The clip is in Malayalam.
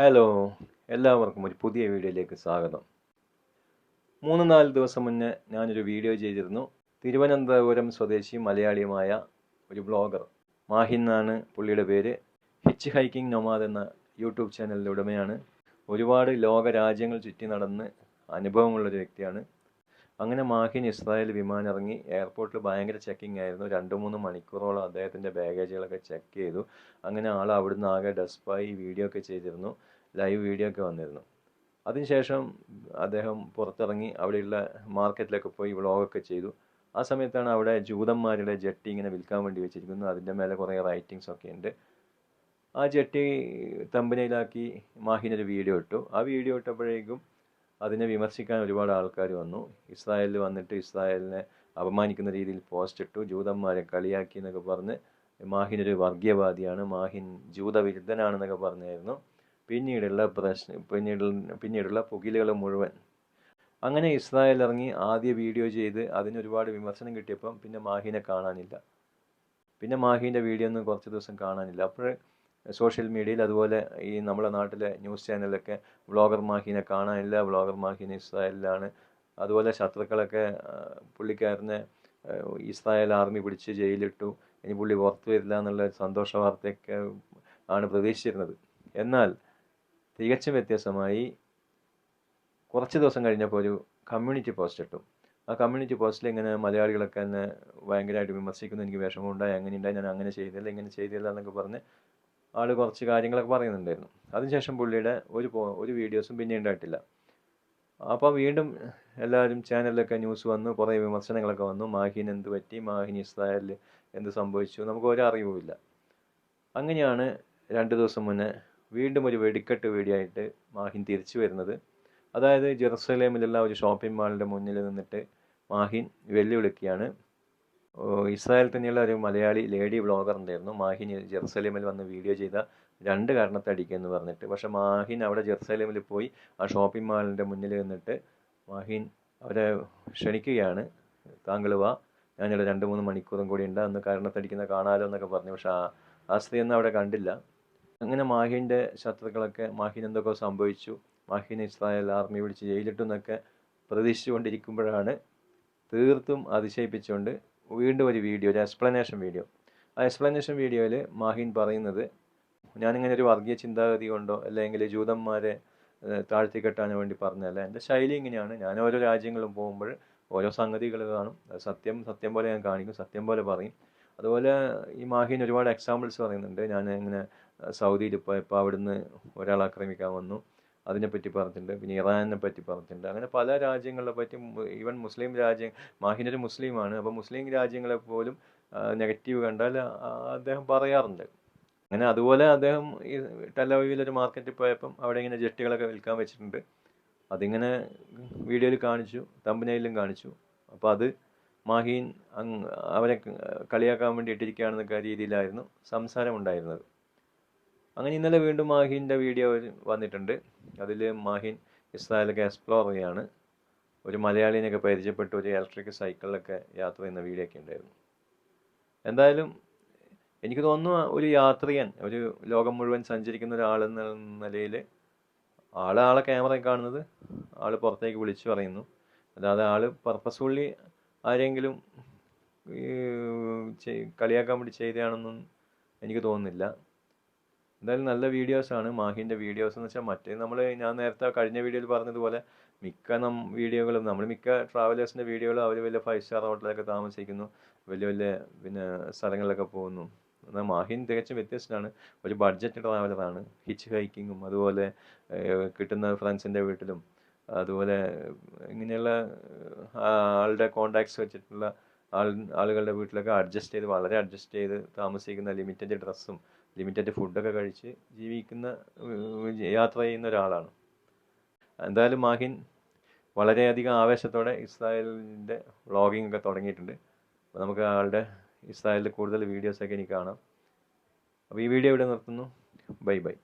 ഹലോ എല്ലാവർക്കും ഒരു പുതിയ വീഡിയോയിലേക്ക് സ്വാഗതം. മൂന്ന് നാല് ദിവസം മുന്നേ ഞാനൊരു വീഡിയോ ചെയ്തിരുന്നു. തിരുവനന്തപുരം സ്വദേശി മലയാളിയുമായ ഒരു ബ്ലോഗർ മാഹിൻ എന്നാണ് പുള്ളിയുടെ പേര്. ഹിച്ച് ഹൈക്കിംഗ് നൊമാദ് എന്ന യൂട്യൂബ് ചാനലിന്റെ ഉടമയാണ്. ഒരുപാട് ലോക രാജ്യങ്ങൾ ചുറ്റി നടന്ന് അനുഭവമുള്ളൊരു വ്യക്തിയാണ്. അങ്ങനെ മാഹിൻ ഇസ്രായേൽ വിമാനം ഇറങ്ങി എയർപോർട്ടിൽ ഭയങ്കര ചെക്കിംഗ് ആയിരുന്നു. രണ്ട് മൂന്ന് മണിക്കൂറോളം അദ്ദേഹത്തിന്റെ ബാഗേജുകളൊക്കെ ചെക്ക് ചെയ്തു. അങ്ങനെ ആൾ അവിടുന്ന് ആകെ ഡെസ്പായി വീഡിയോ ഒക്കെ ചെയ്തിരുന്നു. ലൈവ് വീഡിയോ ഒക്കെ വന്നിരുന്നു. അതിനുശേഷം അദ്ദേഹം പുറത്തിറങ്ങി അവിടെയുള്ള മാർക്കറ്റിലൊക്കെ പോയി വ്ളോഗൊക്കെ ചെയ്തു. ആ സമയത്താണ് അവിടെ ജൂതന്മാരുടെ ജെട്ടി ഇങ്ങനെ വിൽക്കാൻ വേണ്ടി വെച്ചിരിക്കുന്നത്. അതിന്റെ മേലെ കുറേ റൈറ്റിങ്സ് ഒക്കെ ഉണ്ട്. ആ ജെട്ടി തമ്പനയിലാക്കി മാഹിനൊരു വീഡിയോ ഇട്ടു. ആ വീഡിയോ ഇട്ടപ്പോഴേക്കും അതിനെ വിമർശിക്കാൻ ഒരുപാട് ആൾക്കാർ വന്നു. ഇസ്രായേലിൽ വന്നിട്ട് ഇസ്രായേലിനെ അപമാനിക്കുന്ന രീതിയിൽ പോസ്റ്റ് ഇട്ടു. ജൂതന്മാരെ കളിയാക്കി എന്നൊക്കെ പറഞ്ഞ് മാഹിൻ ഒരു വർഗീയവാദിയാണ് മാഹിൻ ജൂതവിരുദ്ധനാണെന്നൊക്കെ പറഞ്ഞായിരുന്നു. പിന്നീടുള്ള പ്രശ്ന പിന്നീട് പിന്നീടുള്ള പുകിലുകൾ മുഴുവൻ. അങ്ങനെ ഇസ്രായേൽ ഇറങ്ങി ആദ്യ വീഡിയോ ചെയ്ത് അതിന് ഒരുപാട് വിമർശനം കിട്ടിയപ്പം പിന്നെ മാഹിനെ കാണാനില്ല. പിന്നെ മാഹിന്റെ വീഡിയോ ഒന്നും കുറച്ച് ദിവസം കാണാനില്ല. അപ്പോൾ സോഷ്യൽ മീഡിയയിൽ അതുപോലെ ഈ നമ്മുടെ നാട്ടിലെ ന്യൂസ് ചാനലൊക്കെ വ്ളോഗർ മാഹിനെ കാണാനില്ല വ്ളോഗർ മാഹിൻ ഇസ്രായേലിലാണ്. അതുപോലെ ശത്രുക്കളൊക്കെ പുള്ളിക്കാരനെ ഇസ്രായേൽ ആർമി പിടിച്ച് ജയിലിട്ടു. ഇനി പുള്ളി പുറത്തു വരില്ല എന്നുള്ള സന്തോഷ വാർത്തയൊക്കെ ആണ് പ്രതീക്ഷിച്ചിരുന്നത്. എന്നാൽ തികച്ചും വ്യത്യസ്തമായി കുറച്ച് ദിവസം കഴിഞ്ഞപ്പോൾ ഒരു കമ്മ്യൂണിറ്റി പോസ്റ്റ് ഇട്ടു. ആ കമ്മ്യൂണിറ്റി പോസ്റ്റിൽ ഇങ്ങനെ മലയാളികളൊക്കെ എന്നെ ഭയങ്കരമായിട്ട് വിമർശിക്കുന്നു. എനിക്ക് വിഷമമുണ്ടായി അങ്ങനെ ഉണ്ടായി ഞാൻ അങ്ങനെ ചെയ്തില്ല ഇങ്ങനെ ചെയ്തില്ല എന്നൊക്കെ പറഞ്ഞ് ആൾ കുറച്ച് കാര്യങ്ങളൊക്കെ പറയുന്നുണ്ടായിരുന്നു. അതിനുശേഷം പുള്ളിയുടെ ഒരു ഒരു വീഡിയോസും പിന്നെ ഉണ്ടായിട്ടില്ല. അപ്പോൾ വീണ്ടും എല്ലാവരും ചാനലിലൊക്കെ ന്യൂസ് വന്നു കുറേ വിമർശനങ്ങളൊക്കെ വന്നു. മാഹിൻ എന്ത് പറ്റി? മാഹിന് ഇസ്രായേലിൽ എന്ത് സംഭവിച്ചു? നമുക്ക് ഒരു അറിവുമില്ല അങ്ങനെയാണ് രണ്ട് ദിവസം മുന്നേ വീണ്ടും ഒരു വെടിക്കെട്ട് വീഡിയോ ആയിട്ട് മാഹിൻ തിരിച്ചു വരുന്നത്. അതായത് ജെറുസലേമിലുള്ള ഒരു ഷോപ്പിംഗ് മാളിന്റെ മുന്നിൽ നിന്നിട്ട് മാഹിൻ വെല്ലുവിളിക്കുകയാണ്. ഇസ്രായേൽ തന്നെയുള്ള ഒരു മലയാളി ലേഡി ബ്ലോഗർ ഉണ്ടായിരുന്നു. മാഹിൻ ജെറുസലേമിൽ വന്ന് വീഡിയോ ചെയ്ത രണ്ട് കാരണത്തെ എന്ന് പറഞ്ഞിട്ട്. പക്ഷെ മാഹിൻ അവിടെ ജെറുസലേമിൽ പോയി ആ ഷോപ്പിംഗ് മാളിന്റെ മുന്നിൽ നിന്നിട്ട് മാഹിൻ അവരെ ക്ഷണിക്കുകയാണ്. താങ്കൾ വാ ഞാനിവിടെ രണ്ട് മൂന്ന് മണിക്കൂറും കൂടി ഉണ്ട് അന്ന് കാരണത്തടിക്കുന്ന കാണാലോ എന്നൊക്കെ പറഞ്ഞു. പക്ഷെ ആ ആ സ്ത്രീയൊന്നും അവിടെ കണ്ടില്ല. അങ്ങനെ മാഹിന്റെ ശത്രുക്കളൊക്കെ മാഹിൻ എന്തൊക്കെ സംഭവിച്ചു? മാഹിൻ ഇസ്രായേൽ ആർമി പിടിച്ച് ജയിലിട്ടു എന്നൊക്കെ പ്രതീക്ഷിച്ചുകൊണ്ടിരിക്കുമ്പോഴാണ് തീർത്തും അതിശയിപ്പിച്ചുകൊണ്ട് വീണ്ടും ഒരു വീഡിയോ ഒരു എക്സ്പ്ലനേഷൻ വീഡിയോ ആ എക്സ്പ്ലനേഷൻ വീഡിയോയിൽ മാഹിൻ പറയുന്നത് ഞാനിങ്ങനെ ഒരു വർഗീയ ചിന്താഗതി കൊണ്ടോ അല്ലെങ്കിൽ ജൂതന്മാരെ താഴ്ത്തിക്കെട്ടാനോ വേണ്ടി പറഞ്ഞല്ല എന്റെ ശൈലി ഇങ്ങനെയാണ്. ഞാൻ ഓരോ രാജ്യങ്ങളും പോകുമ്പോൾ ഓരോ സംഗതികൾ കാണും. സത്യം സത്യം പോലെ ഞാൻ കാണിക്കും സത്യം പോലെ പറയും. അതുപോലെ ഈ മാഹിൻ ഒരുപാട് എക്സാമ്പിൾസ് പറയുന്നുണ്ട്. ഞാൻ ഇങ്ങനെ സൗദിയിൽ പോയപ്പോൾ അവിടുന്ന് ഒരാൾ ആക്രമിക്കാൻ വന്നു. അതിനെപ്പറ്റി പറഞ്ഞിട്ടുണ്ട് പിന്നെ ഇറാനെ പറ്റി പറഞ്ഞിട്ടുണ്ട്. അങ്ങനെ പല രാജ്യങ്ങളെ പറ്റി ഈവൻ മുസ്ലിം രാജ്യം മാഹിനൊരു മുസ്ലിമാണ്. അപ്പോൾ മുസ്ലിം രാജ്യങ്ങളെ പോലും നെഗറ്റീവ് കണ്ടാൽ അദ്ദേഹം പറയാറുണ്ട്. അങ്ങനെ അതുപോലെ അദ്ദേഹം ഈ ടെലവീവിൽ മാർക്കറ്റിൽ പോയപ്പം അവിടെ ഇങ്ങനെ ജെട്ടികളൊക്കെ വിൽക്കാൻ വെച്ചിട്ടുണ്ട്. അതിങ്ങനെ വീഡിയോയിൽ കാണിച്ചു തമ്പനയിലും കാണിച്ചു. അപ്പോൾ അത് മാഹീൻ അവരെ കളിയാക്കാൻ വേണ്ടി ഇട്ടിരിക്കുകയാണെന്നൊക്കെ രീതിയിലായിരുന്നു സംസാരം ഉണ്ടായിരുന്നത് അങ്ങനെ ഇന്നലെ വീണ്ടും മാഹിന്റെ വീഡിയോ വന്നിട്ടുണ്ട്. അതിൽ മാഹിൻ ഇസ്രായേലൊക്കെ എക്സ്പ്ലോർ ചെയ്യാണ് ഒരു മലയാളിനെയൊക്കെ പരിചയപ്പെട്ട് ഒരു ഇലക്ട്രിക് സൈക്കിളിലൊക്കെ യാത്ര ചെയ്യുന്ന വീഡിയോ ഒക്കെ ഉണ്ടായിരുന്നു. എന്തായാലും എനിക്ക് തോന്നുന്നു ഒരു യാത്രികൻ ഒരു ലോകം മുഴുവൻ സഞ്ചരിക്കുന്ന ഒരാളെന്ന നിലയിൽ ആൾ ആളെ ക്യാമറയിൽ കാണുന്നത് ആൾ പുറത്തേക്ക് വിളിച്ചു പറയുന്നു. അല്ലാതെ ആൾ പർപ്പസ്ഫുള്ളി ആരെങ്കിലും കളിയാക്കാൻ വേണ്ടി ചെയ്തതാണെന്നും എനിക്ക് തോന്നുന്നില്ല. എന്തായാലും നല്ല വീഡിയോസാണ്. മാഹിന്റെ വീഡിയോസ് എന്ന് വെച്ചാൽ മറ്റേ നമ്മൾ ഞാൻ നേരത്തെ കഴിഞ്ഞ വീഡിയോയിൽ പറഞ്ഞതുപോലെ മിക്ക നം വീഡിയോകളും നമ്മൾ മിക്ക ട്രാവലേഴ്സിന്റെ വീഡിയോകളും അവർ വലിയ ഫൈവ് സ്റ്റാർ ഹോട്ടലൊക്കെ താമസിക്കുന്നു. വലിയ വലിയ പിന്നെ സ്ഥലങ്ങളിലൊക്കെ പോകുന്നു. എന്നാൽ മാഹിൻ തികച്ചും വ്യത്യസ്തനാണ്. ഒരു ബഡ്ജറ്റ് ട്രാവലറാണ് ഹിച്ച് ഹൈക്കിങ്ങും അതുപോലെ കിട്ടുന്ന ഫ്രണ്ട്സിന്റെ വീട്ടിലും അതുപോലെ ഇങ്ങനെയുള്ള ആളുടെ കോണ്ടാക്ട്സ് വെച്ചിട്ടുള്ള ആളുകളുടെ വീട്ടിലൊക്കെ അഡ്ജസ്റ്റ് ചെയ്ത് വളരെ അഡ്ജസ്റ്റ് ചെയ്ത് താമസിക്കുന്ന ലിമിറ്റഡ് ഡ്രസ്സും ലിമിറ്റഡ് ഫുഡൊക്കെ കഴിച്ച് ജീവിക്കുന്ന യാത്ര ചെയ്യുന്ന ഒരാളാണ്. എന്തായാലും മാഹിൻ വളരെയധികം ആവേശത്തോടെ ഇസ്രായേലിന്റെ വ്ളോഗിംഗ് ഒക്കെ തുടങ്ങിയിട്ടുണ്ട്. അപ്പോൾ നമുക്ക് ആളുടെ ഇസ്രായേലിൽ കൂടുതൽ വീഡിയോസൊക്കെ ഇനി കാണാം. അപ്പോൾ ഈ വീഡിയോ ഇവിടെ നിർത്തുന്നു. Bye bye.